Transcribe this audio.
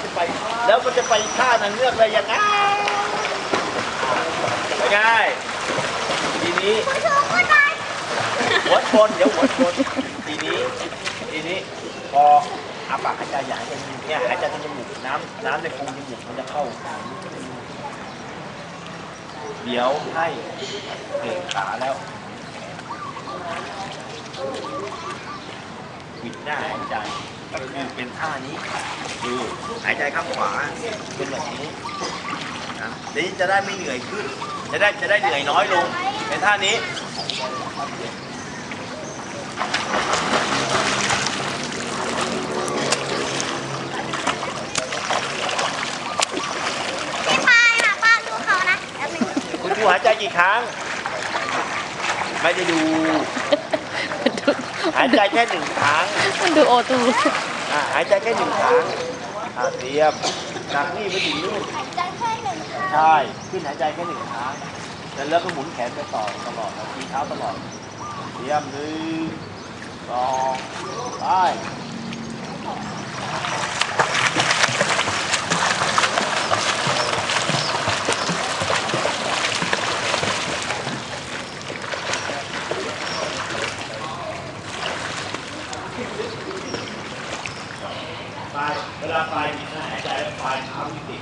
มันจะไปท่านางเงือกอะไรย่างงั้นไม่ได้ทีนี้หัวชนเดี๋ยวหัวชนทีนี้ทีนี้พออาปากหายใจใหญ่ายใจเนี่ยหายใจทางจมูกน้ำน้ำในโพรงจมูกมันจะเข้าเดี๋ยวให้เบรกขาแล้วปิดหน้าหายใจ ก็คือเป็นท่านี้ดูหายใจข้างขวาเป็นแบบนี้นะเดี๋ยวจะได้ไม่เหนื่อยขึ้น จะได้จะได้เหนื่อยน้อยลงเป็นท่านี้พี่พายค่ะป้าดูเขานะแป๊บนึงคุณครูหายใจกี่ครั้ง ไม่ได้ดู หายใจแค่หนึ่งครั้งมันดูโอตูอ่าหายใจแค่หนึ่งครั้งอ่าเตรียมจากนี่ไปถึงนู่นหายใจแค่หนึ่งครั้งใช่ขึ้นหายใจแค่หนึ่งครั้งแล้วแล้วก็หมุนแขนไปต่อตลอดทีเท้าตลอดเตรียมหนึ่งสองไป ไปเวลาไปมีหายใจแล้วไปเท้ามีติด